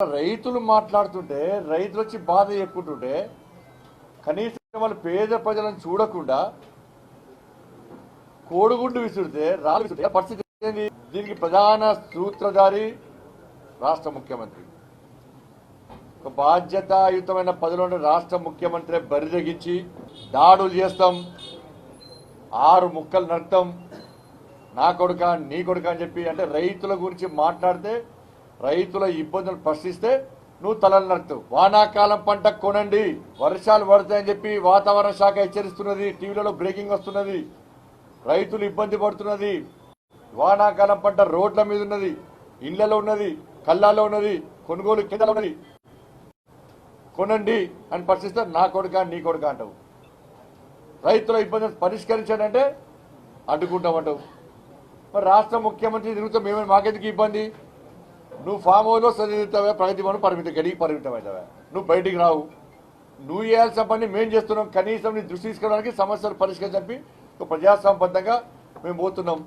రైతులు మాట్లాడుతుంటే రైతులు వచ్చి బాధ చెప్పుకుంటుంటే కనీసం వాళ్ళు పేద ప్రజలను చూడకుండా కోడిగుడ్డు విసుడితే రాళ్ళు పరిస్థితి ఏంది? దీనికి ప్రధాన సూత్రధారి రాష్ట్ర ముఖ్యమంత్రి. ఒక బాధ్యతాయుతమైన పదవిలోని రాష్ట్ర ముఖ్యమంత్రి బరిదగించి దాడులు చేస్తాం ఆరు ముక్కలు నడతాం నా కొడుక నీ కొడుక అని చెప్పి అంటే రైతుల గురించి మాట్లాడితే రైతుల ఇబ్బందులు ప్రశ్నిస్తే నువ్వు తలలు నడుతావు వానాకాలం పంట కొనండి వర్షాలు పడతాయని చెప్పి వాతావరణ శాఖ హెచ్చరిస్తున్నది టీవీలలో బ్రేకింగ్ వస్తున్నది రైతులు ఇబ్బంది పడుతున్నది వానాకాలం పంట రోడ్ల మీద ఉన్నది ఇళ్ళలో ఉన్నది కళ్ళాల్లో ఉన్నది కొనుగోలు కిందలో ఉన్నది. కొనండి అని ప్రశ్నిస్తే నా కొడుక నీ కొడుక అంటావు. రైతుల ఇబ్బందులు పరిష్కరించాడంటే అడ్డుకుంటామంటావు. మరి రాష్ట్ర ముఖ్యమంత్రి తిరుగుతాం మేమే మాకెందుకు ఇబ్బంది? నువ్వు ఫామ్ హౌస్లో చదివిస్తావా ప్రగతి భవన్ పరిమితం గడికి పరిమితం అవుతావే నువ్వు బయటికి రావు. నువ్వు చేయాల్సిన పని మేము చేస్తున్నాం. కనీసం నీ దృష్టి తీసుకోవడానికి సమస్యలు పరిష్కరించని చెప్పి ప్రజాసంబద్ధంగా మేము పోతున్నాం.